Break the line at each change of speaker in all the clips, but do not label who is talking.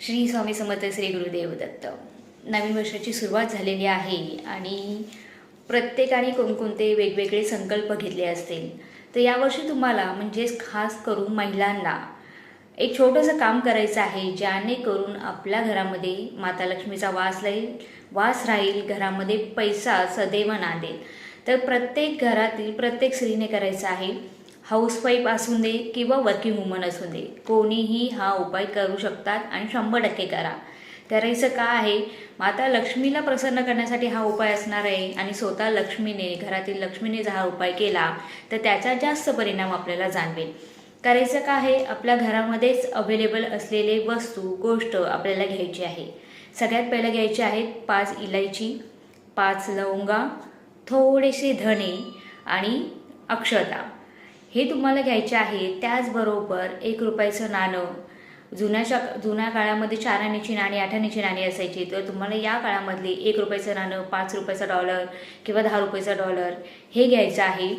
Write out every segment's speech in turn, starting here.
श्री स्वामी समर्थ श्री गुरुदेव दत्त. नवीन वर्षाची सुरुवात झालेली आहे आणि प्रत्येकाने कोणकोणते वेगवेगळे संकल्प घेतले असतील तर यावर्षी तुम्हाला म्हणजेच खास करून महिलांना एक छोटंसं काम करायचं आहे ज्याने करून आपल्या घरामध्ये माता लक्ष्मीचा वास राहील वास राहील घरामध्ये पैसा सदैव नांदेल. तर प्रत्येक घरातील प्रत्येक स्त्रीने करायचं आहे हाऊसवाईफ असू दे किंवा वर्किंग वुमन असू दे कोणीही हा उपाय करू शकतात आणि शंभर टक्के करा. करायचं का आहे? माता लक्ष्मीला प्रसन्न करण्यासाठी हा उपाय असणार आहे आणि स्वतः लक्ष्मीने घरातील लक्ष्मीने जर हा उपाय केला तर त्याचा जास्त परिणाम आपल्याला जाणवेल. करायचं का आहे? आपल्या घरामध्येच अवेलेबल असलेले वस्तू गोष्ट आपल्याला घ्यायची आहे. सगळ्यात पहिलं घ्यायचे आहेत पाच इलायची पाच लवंगा थोडेसे धणे आणि अक्षता. हे तुम्हाला घ्यायचे आहे. त्याचबरोबर एक रुपयाचं नाणं. जुन्याच्या जुन्या काळामध्ये चार आण्याची नाणी आठ आण्याची नाणी असायची. तर तुम्हाला या काळामधली एक रुपयाचं नाणं पाच रुपयाचा डॉलर किंवा दहा रुपयाचा डॉलर हे घ्यायचं आहे.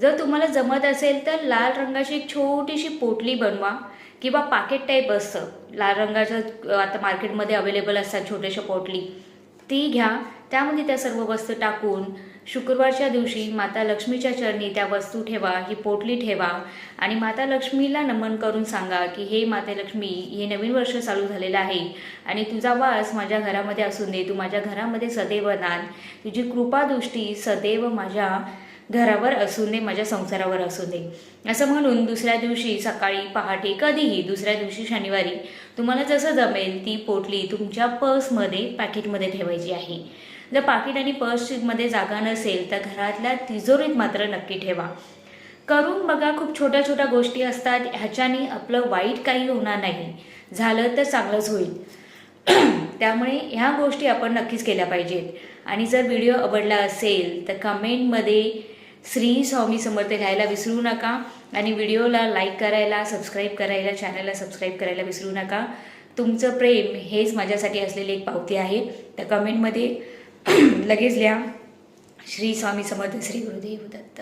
जर तुम्हाला जमत असेल तर लाल रंगाची एक छोटीशी पोटली बनवा किंवा पाकिट टाईप असतं. लाल रंगाचं आता मार्केटमध्ये अवेलेबल असतात छोट्याशा पोटली. ती घ्या. त्यामध्ये त्या सर्व वस्तू टाकून शुक्रवारच्या दिवशी माता लक्ष्मीच्या चरणी त्या वस्तू ठेवा ही पोटली ठेवा. आणि माता लक्ष्मीला नमन करून सांगा की हे माता लक्ष्मी हे नवीन वर्ष चालू झालेलं आहे आणि तुझा वास माझ्या घरामध्ये असून दे. तू माझ्या घरामध्ये सदैव नांद तुझी कृपादृष्टी सदैव माझ्या घरावर असू दे माझ्या संसारावर असू दे. असं म्हणून दुसऱ्या दिवशी सकाळी पहाटे कधीही दुसऱ्या दिवशी शनिवारी तुम्हाला जसं जमेल ती पोटली तुमच्या पर्समध्ये पॅकेटमध्ये ठेवायची आहे. जर पाकिट आणि पर्समध्ये जागा नसेल तर घरातल्या तिजोरीत मात्र नक्की ठेवा. करून बघा खूप छोट्या छोट्या गोष्टी असतात ह्याच्याने आपलं वाईट काही होणार नाही. झालं तर चांगलंच होईल. त्यामुळे ह्या गोष्टी आपण नक्कीच केल्या पाहिजेत. आणि जर व्हिडिओ आवडला असेल तर कमेंटमध्ये श्री स्वामी समर्थ घ्यायला विसरू नका आणि व्हिडिओला लाईक करायला सबस्क्राईब करायला चॅनलला सबस्क्राईब करायला विसरू नका. तुमचं प्रेम हेच माझ्यासाठी असलेली एक पावती आहे. तर कमेंटमध्ये लगेच लिहा. श्री स्वामी समर्थ श्री गुरुदेव दत्त.